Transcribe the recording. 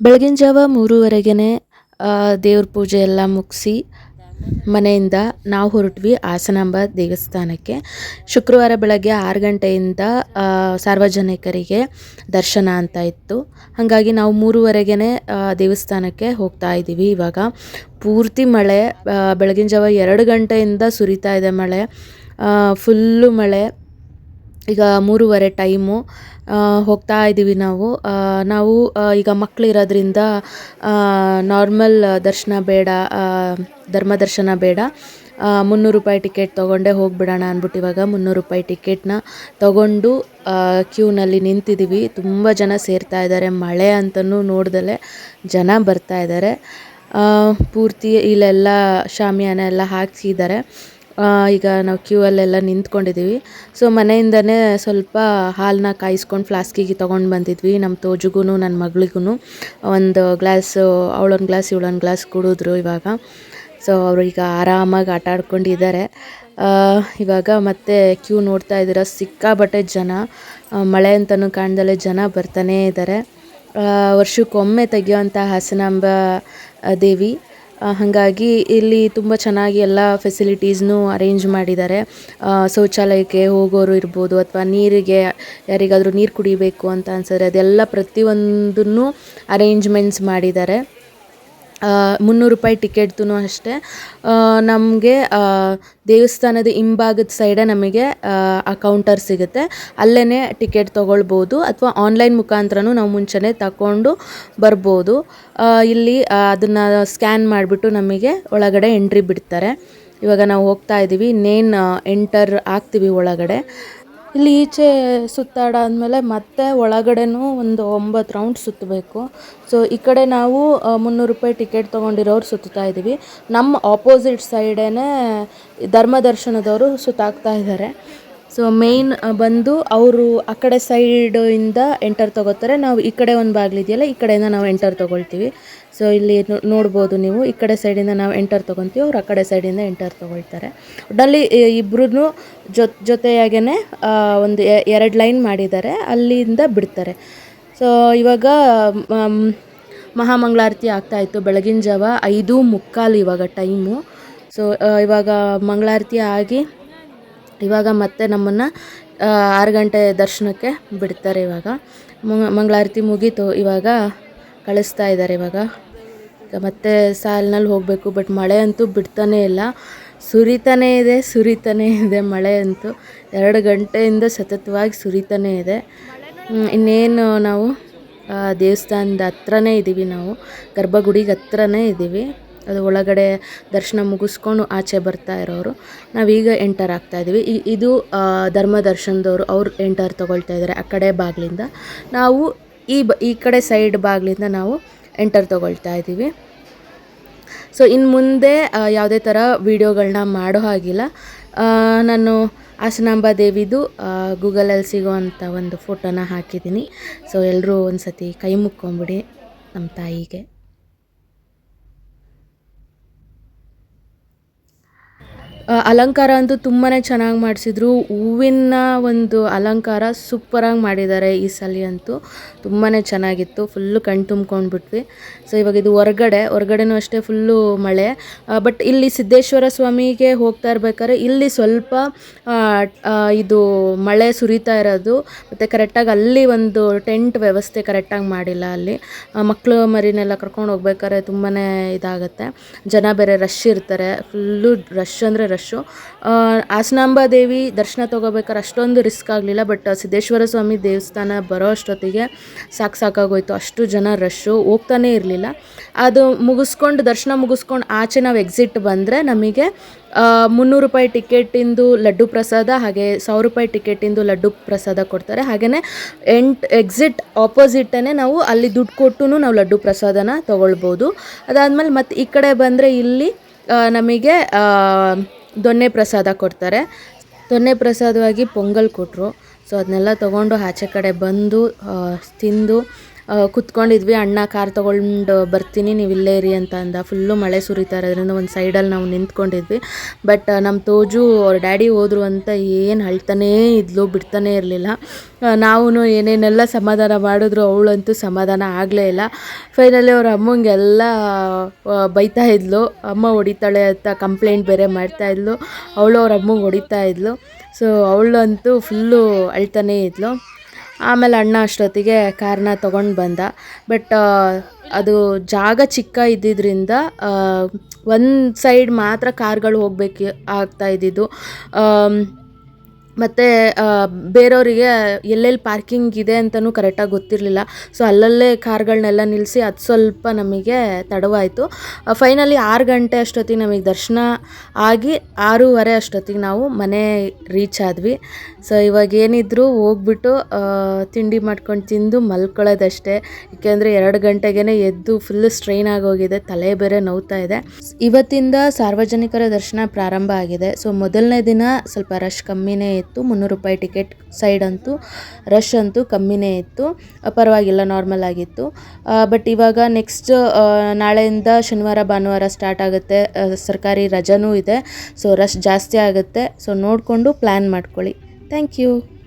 ಬೆಳಗಿನ ಜಾವ ಮೂರುವರೆಗೆ ದೇವ್ರ ಪೂಜೆ ಎಲ್ಲ ಮುಗಿಸಿ ಮನೆಯಿಂದ ನಾವು ಹೊರಟ್ವಿ ಹಾಸನಾಂಬ ದೇವಸ್ಥಾನಕ್ಕೆ. ಶುಕ್ರವಾರ ಬೆಳಗ್ಗೆ ಆರು ಗಂಟೆಯಿಂದ ಸಾರ್ವಜನಿಕರಿಗೆ ದರ್ಶನ ಅಂತ ಇತ್ತು. ಹಾಗಾಗಿ ನಾವು ಮೂರುವರೆಗೆ ದೇವಸ್ಥಾನಕ್ಕೆ ಹೋಗ್ತಾ ಇದ್ದೀವಿ. ಇವಾಗ ಪೂರ್ತಿ ಮಳೆ ಬೆಳಗಿನ ಜಾವ ಎರಡು ಗಂಟೆಯಿಂದ ಸುರಿತಾ ಇದೆ ಮಳೆ. ಫುಲ್ಲು ಮಳೆ. ಈಗ ಮೂರುವರೆ ಟೈಮು ಹೋಗ್ತಾ ಇದ್ದೀವಿ ನಾವು. ನಾವು ಈಗ ಮಕ್ಕಳಿರೋದ್ರಿಂದ ನಾರ್ಮಲ್ ದರ್ಶನ ಬೇಡ ಧರ್ಮ ದರ್ಶನ ಬೇಡ. ಮುನ್ನೂರು ರೂಪಾಯಿ ಟಿಕೆಟ್ ತೊಗೊಂಡೇ ಹೋಗಿಬಿಡೋಣ ಅಂದ್ಬಿಟ್ಟು ಇವಾಗ ಮುನ್ನೂರು ರೂಪಾಯಿ ಟಿಕೆಟ್ನ ತೊಗೊಂಡು ಕ್ಯೂನಲ್ಲಿ ನಿಂತಿದ್ದೀವಿ ತುಂಬ ಜನ ಸೇರ್ತಾ ಇದ್ದಾರೆ. ಮಳೆ ಅಂತಲೂ ನೋಡ್ದಲೆ ಜನ ಬರ್ತಾ ಇದ್ದಾರೆ. ಪೂರ್ತಿ ಇಲ್ಲೆಲ್ಲ ಶಾಮಿಯಾನ ಎಲ್ಲ ಹಾಕ್ಸಿದ್ದಾರೆ. ಈಗ ನಾವು ಕ್ಯೂ ಅಲ್ಲೆಲ್ಲ ನಿಂತ್ಕೊಂಡಿದ್ದೀವಿ. ಸೊ ಮನೆಯಿಂದನೇ ಸ್ವಲ್ಪ ಹಾಲನ್ನ ಕಾಯಿಸ್ಕೊಂಡು ಫ್ಲಾಸ್ಕಿಗೆ ತೊಗೊಂಡು ಬಂದಿದ್ವಿ ನಮ್ಮ ತೋಜುಗೂ ನನ್ನ ಮಗಳಿಗೂ ಒಂದು ಗ್ಲಾಸು, ಅವಳೊಂದು ಗ್ಲಾಸ್, ಇವಳೊಂದು ಗ್ಲಾಸ್ ಕುಡಿದ್ರು ಇವಾಗ. ಸೊ ಅವರು ಈಗ ಆರಾಮಾಗಿ ಆಟ ಆಡ್ಕೊಂಡಿದ್ದಾರೆ. ಇವಾಗ ಮತ್ತೆ ಕ್ಯೂ ನೋಡ್ತಾ ಇದ್ದೀರ? ಸಿಕ್ಕಾಬಟ್ಟೆ ಜನ. ಮಳೆ ಅಂತಲೂ ಕಾಣ್ದಲೇ ಜನ ಬರ್ತಾನೇ ಇದ್ದಾರೆ ವರ್ಷಕ್ಕೊಮ್ಮೆ ತೆಗೆಯುವಂಥ ಹಾಸನಾಂಬ ದೇವಿ. ಹಾಗಾಗಿ ಇಲ್ಲಿ ತುಂಬ ಚೆನ್ನಾಗಿ ಎಲ್ಲ ಫೆಸಿಲಿಟೀಸ್ನೂ ಅರೇಂಜ್ ಮಾಡಿದ್ದಾರೆ. ಶೌಚಾಲಯಕ್ಕೆ ಹೋಗೋರು ಇರ್ಬೋದು ಅಥವಾ ನೀರಿಗೆ ಯಾರಿಗಾದರೂ ನೀರು ಕುಡಿಬೇಕು ಅಂತ ಅನ್ಸಿದ್ರೆ ಅದೆಲ್ಲ ಪ್ರತಿಯೊಂದನ್ನು ಅರೇಂಜ್ಮೆಂಟ್ಸ್ ಮಾಡಿದ್ದಾರೆ. ಮುನ್ನೂರು ರೂಪಾಯಿ ಟಿಕೆಟ್ದೂ ಅಷ್ಟೇ. ನಮಗೆ ದೇವಸ್ಥಾನದ ಹಿಂಭಾಗದ ಸೈಡೇ ನಮಗೆ, ಆ ಕೌಂಟರ್ ಸಿಗುತ್ತೆ. ಅಲ್ಲೇ ಟಿಕೆಟ್ ತೊಗೊಳ್ಬೋದು ಅಥವಾ ಆನ್ಲೈನ್ ಮುಖಾಂತರನೂ ನಾವು ಮುಂಚೆನೇ ತಗೊಂಡು ಬರ್ಬೋದು. ಇಲ್ಲಿ ಅದನ್ನು ಸ್ಕ್ಯಾನ್ ಮಾಡಿಬಿಟ್ಟು ನಮಗೆ ಒಳಗಡೆ ಎಂಟ್ರಿ ಬಿಡ್ತಾರೆ. ಇವಾಗ ನಾವು ಹೋಗ್ತಾ ಇದ್ದೀವಿ ಇನ್ನೇನು ಎಂಟರ್ ಆಗ್ತೀವಿ ಒಳಗಡೆ. ಇಲ್ಲಿ ಈಚೆ ಸುತ್ತಾಡಾದ್ಮೇಲೆ ಮತ್ತೆ ಒಳಗಡೆನೂ ಒಂದು ಒಂಬತ್ತು ರೌಂಡ್ ಸುತ್ತಬೇಕು. ಸೊ ಈ ಕಡೆ ನಾವು ಮುನ್ನೂರು ರೂಪಾಯಿ ಟಿಕೆಟ್ ತೊಗೊಂಡಿರೋರು ಸುತ್ತಾ ಇದ್ದೀವಿ ನಮ್ಮ ಆಪೋಸಿಟ್ ಸೈಡೇನೆ ಧರ್ಮದರ್ಶನದವರು ಸುತ್ತಾಕ್ತಾ ಇದ್ದಾರೆ. ಸೊ ಮೇಯ್ನ್ ಬಂದು ಅವರು ಆ ಕಡೆ ಸೈಡಿಂದ ಎಂಟರ್ ತಗೋತಾರೆ. ನಾವು ಈ ಕಡೆ ಒಂದು ಬಾಗಿಲಿದೆಯಲ್ಲ ಈ ಕಡೆಯಿಂದ ನಾವು ಎಂಟರ್ ತೊಗೊಳ್ತೀವಿ. ಸೊ ಇಲ್ಲಿ ನೋಡ್ಬೋದು ನೀವು, ಈ ಕಡೆ ಸೈಡಿಂದ ನಾವು ಎಂಟರ್ ತೊಗೊತೀವಿ, ಅವ್ರು ಆ ಕಡೆ ಸೈಡಿಂದ ಎಂಟರ್ ತೊಗೊಳ್ತಾರೆ. ಒಟ್ಟಲ್ಲಿ ಇಬ್ಬರೂ ಜೊತೆ ಜೊತೆಯಾಗೇ ಒಂದು ಎರಡು ಲೈನ್ ಮಾಡಿದ್ದಾರೆ, ಅಲ್ಲಿಂದ ಬಿಡ್ತಾರೆ. ಸೊ ಇವಾಗ ಮಹಾಮಂಗಳಾರತಿ ಆಗ್ತಾ ಇತ್ತು, ಬೆಳಗಿನ ಜಾವ ಐದು ಮುಕ್ಕಾಲು ಇವಾಗ ಟೈಮು ಸೊ ಇವಾಗ ಮಂಗಳಾರತಿ ಆಗಿ ಇವಾಗ ಮತ್ತೆ ನಮ್ಮನ್ನು ಆರು ಗಂಟೆ ದರ್ಶನಕ್ಕೆ ಬಿಡ್ತಾರೆ ಇವಾಗ. ಮಂಗ- ಮಂಗಳಾರತಿ ಮುಗೀತು, ಇವಾಗ ಕಳಿಸ್ತಾ ಇದ್ದಾರೆ ಇವಾಗ. ಮತ್ತೆ ಸಾಲಿನಲ್ಲಿ ಹೋಗಬೇಕು ಬಟ್ ಮಳೆ ಅಂತೂ ಬಿಡ್ತಾನೇ ಇಲ್ಲ. ಸುರಿತಾನೇ ಇದೆ ಸುರಿತಾನೇ ಇದೆ ಮಳೆ ಅಂತೂ. ಎರಡು ಗಂಟೆಯಿಂದ ಸತತವಾಗಿ ಸುರಿತಾನೇ ಇದೆ. ಇನ್ನೇನು ನಾವು ದೇವಸ್ಥಾನದ ಹತ್ರನೇ ಇದ್ದೀವಿ ನಾವು. ಗರ್ಭಗುಡಿಗೆ ಹತ್ರನೇ ಇದ್ದೀವಿ ಅದು ಒಳಗಡೆ ದರ್ಶನ ಮುಗಿಸ್ಕೊಂಡು ಆಚೆ ಬರ್ತಾ ಇರೋರು. ನಾವೀಗ ಎಂಟರ್ ಆಗ್ತಾ ಇದ್ದೀವಿ. ಇದು ಧರ್ಮ ದರ್ಶನದವರು ಅವ್ರು ಎಂಟರ್ ತೊಗೊಳ್ತಾ ಇದ್ದಾರೆ ಆ ಕಡೆ ಬಾಗಿಲಿಂದ ನಾವು ಈ ಬ ಈ ಕಡೆ ಸೈಡ್ ಬಾಗಿಲಿಂದ ನಾವು ಎಂಟರ್ ತೊಗೊಳ್ತಾ ಇದ್ದೀವಿ. ಸೊ ಇನ್ನು ಮುಂದೆ ಯಾವುದೇ ಥರ ವೀಡಿಯೋಗಳನ್ನ ಮಾಡೋ ಹಾಗಿಲ್ಲ. ನಾನು ಆಸನಾಂಬ ದೇವಿದು ಗೂಗಲಲ್ಲಿ ಸಿಗೋವಂಥ ಒಂದು ಫೋಟೋನ ಹಾಕಿದ್ದೀನಿ. ಸೊ ಎಲ್ಲರೂ ಒಂದು ಸತಿ ಕೈ ಮುಕ್ಕೊಂಬಿಡಿ ನಮ್ಮ ತಾಯಿಗೆ. ಅಲಂಕಾರ ಅಂತೂ ತುಂಬಾ ಚೆನ್ನಾಗಿ ಮಾಡಿಸಿದ್ರು. ಹೂವಿನ ಒಂದು ಅಲಂಕಾರ ಸೂಪರಾಗಿ ಮಾಡಿದ್ದಾರೆ ಈ ಸಲ ಅಂತೂ. ತುಂಬಾ ಚೆನ್ನಾಗಿತ್ತು. ಫುಲ್ಲು ಕಣ್ ತುಂಬ್ಕೊಂಡ್ಬಿಟ್ವಿ. ಸೊ ಇವಾಗ ಇದು ಹೊರಗಡೆ. ಹೊರಗಡೆನೂ ಅಷ್ಟೇ ಫುಲ್ಲು ಮಳೆ. ಬಟ್ ಇಲ್ಲಿ ಸಿದ್ದೇಶ್ವರ ಸ್ವಾಮಿಗೆ ಹೋಗ್ತಾ ಇರ್ಬೇಕಾದ್ರೆ ಇಲ್ಲಿ ಸ್ವಲ್ಪ ಇದು ಮಳೆ ಸುರಿತಾ ಇರೋದು. ಮತ್ತು ಕರೆಕ್ಟಾಗಿ ಅಲ್ಲಿ ಒಂದು ಟೆಂಟ್ ವ್ಯವಸ್ಥೆ ಕರೆಕ್ಟಾಗಿ ಮಾಡಿಲ್ಲ ಅಲ್ಲಿ. ಮಕ್ಕಳು ಮರಿನೆಲ್ಲ ಕರ್ಕೊಂಡು ಹೋಗ್ಬೇಕಾದ್ರೆ ತುಂಬಾ ಇದಾಗುತ್ತೆ. ಜನ ಬೇರೆ ರಶ್ ಇರ್ತಾರೆ. ಫುಲ್ಲು ರಶ್ ಅಂದರೆ ರಶ್ಶು ಹಾಸನಾಂಬ ದೇವಿ ದರ್ಶನ ತೊಗೋಬೇಕಾದ್ರೆ ಅಷ್ಟೊಂದು ರಿಸ್ಕ್ ಆಗಲಿಲ್ಲ ಬಟ್ ಸಿದ್ದೇಶ್ವರ ಸ್ವಾಮಿ ದೇವಸ್ಥಾನ ಬರೋ ಅಷ್ಟೊತ್ತಿಗೆ ಸಾಕು ಸಾಕಾಗೋಯ್ತು. ಅಷ್ಟು ಜನ ರಶ್ಶು ಹೋಗ್ತಾನೇ ಇರಲಿಲ್ಲ. ಅದು ಮುಗಿಸ್ಕೊಂಡು, ದರ್ಶನ ಮುಗಿಸ್ಕೊಂಡು ಆಚೆ ನಾವು ಎಕ್ಸಿಟ್ ಬಂದರೆ ನಮಗೆ ಮುನ್ನೂರು ರೂಪಾಯಿ ಟಿಕೆಟಿಂದು ಲಡ್ಡು ಪ್ರಸಾದ, ಹಾಗೆ ಸಾವಿರ ರೂಪಾಯಿ ಟಿಕೆಟಿಂದು ಲಡ್ಡು ಪ್ರಸಾದ ಕೊಡ್ತಾರೆ. ಹಾಗೆಯೇ ಎಂಟ್ ಎಕ್ಸಿಟ್ ಆಪೋಸಿಟೇ ನಾವು ಅಲ್ಲಿ ದುಡ್ಡು ಕೊಟ್ಟು ನಾವು ಲಡ್ಡು ಪ್ರಸಾದನ ತೊಗೊಳ್ಬೋದು. ಅದಾದಮೇಲೆ ಮತ್ತು ಈ ಕಡೆ ಬಂದರೆ ಇಲ್ಲಿ ನಮಗೆ ದೊನ್ನೆ ಪ್ರಸಾದ ಕೊಡ್ತಾರೆ. ದೊನ್ನೆ ಪ್ರಸಾದವಾಗಿ ಪೊಂಗಲ್ ಕೊಟ್ಟರು ಸೊ ಅದನ್ನೆಲ್ಲ ತೊಗೊಂಡು ಆಚೆ ಕಡೆ ಬಂದು ತಿಂದು ಕುತ್ಕೊಂಡಿದ್ವಿ, ಅಣ್ಣ, ಕಾರ್ ತೊಗೊಂಡು ಬರ್ತೀನಿ, ನೀವು ಇಲ್ಲೇ ಇರಿ ಅಂತ ಅಂದ. ಫುಲ್ಲು ಮಳೆ ಸುರಿತಾ ಇರೋದ್ರಿಂದ ಒಂದು ಸೈಡಲ್ಲಿ ನಾವು ನಿಂತ್ಕೊಂಡಿದ್ವಿ. ಬಟ್ ನಮ್ಮ ತೋಜು ಅವ್ರ ಡ್ಯಾಡಿ ಹೋದ್ರು ಅಂತ ಏನು ಅಳ್ತಾನೇ ಇದ್ಲು, ಬಿಡ್ತಾನೇ ಇರಲಿಲ್ಲ. ನಾವು ಏನೇನೆಲ್ಲ ಸಮಾಧಾನ ಮಾಡಿದ್ರು, ಅವಳಂತೂ ಸಮಾಧಾನ ಆಗಲೇ ಇಲ್ಲ. ಫೈನಲಿ ಅವ್ರ ಅಮ್ಮಂಗೆಲ್ಲ ಬೈತಾ ಇದ್ಲು. ಅಮ್ಮ ಹೊಡಿತಾಳೆ ಅಂತ ಕಂಪ್ಲೇಂಟ್ ಬೇರೆ ಮಾಡ್ತಾ ಇದ್ಲು. ಅವಳು ಅವ್ರ ಅಮ್ಮಂಗೆ ಹೊಡಿತಾ ಇದ್ಲು. ಸೊ ಅವಳಂತೂ ಫುಲ್ಲು ಅಳ್ತಾನೇ ಇದ್ಲು. ಆಮೇಲೆ ಅಣ್ಣ ಅಷ್ಟೊತ್ತಿಗೆ ಕಾರ್ನ ತೊಗೊಂಡು ಬಂದ. ಬಟ್ ಅದು ಜಾಗ ಚಿಕ್ಕ ಇದ್ದಿದ್ದರಿಂದ ಒಂದು ಸೈಡ್ ಮಾತ್ರ ಕಾರ್ಗಳು ಹೋಗ್ಬೇಕು ಆಗ್ತಾ ಇದ್ದಿದ್ದು. ಮತ್ತು ಬೇರೆಯವರಿಗೆ ಎಲ್ಲೆಲ್ಲಿ ಪಾರ್ಕಿಂಗ್ ಇದೆ ಅಂತಲೂ ಕರೆಕ್ಟಾಗಿ ಗೊತ್ತಿರಲಿಲ್ಲ. ಸೊ ಅಲ್ಲಲ್ಲೇ ಕಾರ್ಗಳನ್ನೆಲ್ಲ ನಿಲ್ಲಿಸಿ ಅದು ಸ್ವಲ್ಪ ನಮಗೆ ತಡವಾಯಿತು. ಫೈನಲಿ ಆರು ಗಂಟೆ ಅಷ್ಟೊತ್ತಿಗೆ ನಮಗೆ ದರ್ಶನ ಆಗಿ ಆರೂವರೆ ಅಷ್ಟೊತ್ತಿಗೆ ನಾವು ಮನೆ ರೀಚ್ ಆದ್ವಿ. ಸೊ ಇವಾಗ ಏನಿದ್ರು ಹೋಗ್ಬಿಟ್ಟು ತಿಂಡಿ ಮಾಡ್ಕೊಂಡು ತಿಂದು ಮಲ್ಕೊಳ್ಳೋದಷ್ಟೇ ಏಕೆಂದರೆ ಎರಡು ಗಂಟೆಗೇ ಎದ್ದು ಫುಲ್ ಸ್ಟ್ರೈನ್ ಆಗೋಗಿದೆ ತಲೆ ಬೇರೆ ನೋವ್ತಾ ಇದೆ. ಇವತ್ತಿಂದ ಸಾರ್ವಜನಿಕರ ದರ್ಶನ ಪ್ರಾರಂಭ ಆಗಿದೆ. ಸೊ ಮೊದಲನೇ ದಿನ ಸ್ವಲ್ಪ ರಶ್ ಕಮ್ಮಿನೇ ಇತ್ತು. ಮುನ್ನೂರು ರೂಪಾಯಿ ಟಿಕೆಟ್ ಸೈಡ್ ಅಂತೂ, ರಶ್ ಅಂತೂ ಕಮ್ಮಿನೇ ಇತ್ತು ಪರವಾಗಿಲ್ಲ, ನಾರ್ಮಲ್ ಆಗಿತ್ತು. ಬಟ್ ಇವಾಗ ನೆಕ್ಸ್ಟ್ ನಾಳೆಯಿಂದ ಶನಿವಾರ, ಭಾನುವಾರ ಸ್ಟಾರ್ಟ್ ಆಗುತ್ತೆ ಸರ್ಕಾರಿ ರಜಾನೂ ಇದೆ. ಸೊ, ರಶ್ ಜಾಸ್ತಿ ಆಗುತ್ತೆ. ಸೊ, ನೋಡಿಕೊಂಡು ಪ್ಲ್ಯಾನ್ ಮಾಡ್ಕೊಳ್ಳಿ. Thank you.